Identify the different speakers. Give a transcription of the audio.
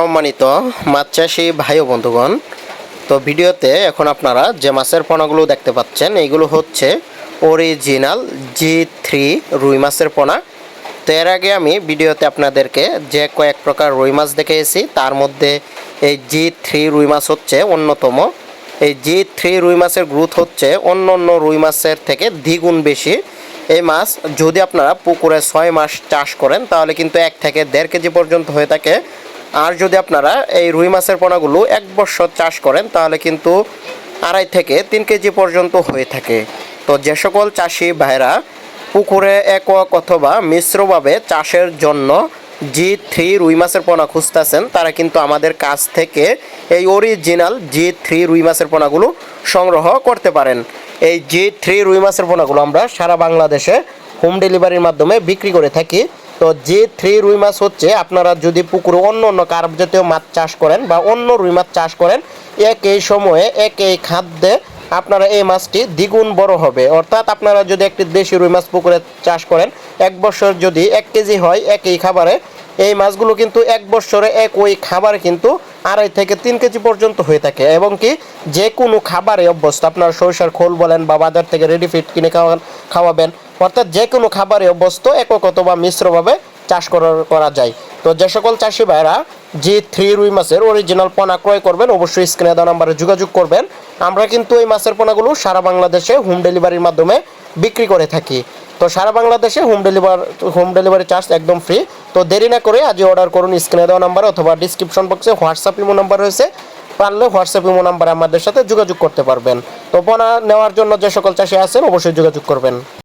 Speaker 1: সম্মানিত মাছ চাষি ভাই ও বন্ধুগণ, তো ভিডিওতে এখন আপনারা যে মাছের পোনাগুলো দেখতে পাচ্ছেন এইগুলো হচ্ছে অরিজিনাল জি থ্রি রুই মাছের পোনা। তো এর আগে আমি ভিডিওতে আপনাদেরকে যে কয়েক প্রকার রুই মাছ দেখিয়েছি, তার মধ্যে এই জি থ্রি রুই মাছ হচ্ছে অন্যতম। এই জি থ্রি রুই মাছের গ্রোথ হচ্ছে অন্য অন্য রুই মাছের থেকে দ্বিগুণ বেশি। এই মাছ যদি আপনারা পুকুরে ছয় মাস চাষ করেন, তাহলে কিন্তু এক থেকে দেড় কেজি পর্যন্ত হয়ে থাকে। আর যদি আপনারা এই রুই মাছের পোনাগুলো এক বছর চাষ করেন, তাহলে কিন্তু আড়াই থেকে তিন কেজি পর্যন্ত হয়ে থাকে। তো যে সকল চাষি ভাইরা পুকুরে একক অথবা মিশ্রভাবে চাষের জন্য জি থ্রি রুই মাছের পোনা খুঁজতেছেন, তারা কিন্তু আমাদের কাছ থেকে এই অরিজিনাল জি থ্রি রুই মাছের পোনাগুলো সংগ্রহ করতে পারেন। এই জি থ্রি রুই মাছের পোনাগুলো আমরা সারা বাংলাদেশে হোম ডেলিভারির মাধ্যমে বিক্রি করে থাকি। তো যে থ্রি রুই মাছ হচ্ছে, আপনারা যদি পুকুরে অন্য অন্য কার্প জাতীয় মাছ চাষ করেন বা অন্য রুই মাছ চাষ করেন, একই সময়ে একই খাদ্যে আপনারা এই মাছটি দ্বিগুণ বড় হবে। অর্থাৎ আপনারা যদি একটি দেশি রুই মাছ পুকুরে চাষ করেন, এক বছর যদি এক কেজি হয় একই খাবারে, এই মাছগুলো কিন্তু এক বছরে এক ওই খাবারে কিন্তু আড়াই থেকে তিন কেজি পর্যন্ত হয়ে থাকে। এবং কি, যে কোনো খাবারে অভ্যস্ত, আপনার সরিষার খোল বলেন বা বাজার থেকে রেডি ফিট কিনে খাওয়ান খাওয়াবেন অর্থাৎ যে কোনো খাবারে অভ্যস্ত, একক অথবা মিশ্রভাবে চাষ করা যায়। তো যে সকল চাষি ভাইরা জি থ্রি রুই মাছের অরিজিনাল পোনা ক্রয় করবেন, অবশ্যই স্ক্রিনে দেওয়া নাম্বারে যোগাযোগ করবেন। আমরা কিন্তু এই মাছের পোনাগুলো সারা বাংলাদেশে হোম ডেলিভারির মাধ্যমে বিক্রি করে থাকি। তো সারা বাংলাদেশে home deliver home delivery charge একদম ফ্রি তো দেরি না করে আজই অর্ডার করুন, স্ক্রিনে দেওয়া নাম্বার অথবা ডিসক্রিপশন বক্সে হোয়াটসঅ্যাপ ইমো নাম্বার রয়েছে। পারলে হোয়াটসঅ্যাপ ইমো নাম্বারে আমাদের সাথে যোগাযোগ করতে পারবেন। তো পোনা নেওয়ার জন্য যে সকল চাষি আছেন, অবশ্যই যোগাযোগ করবেন।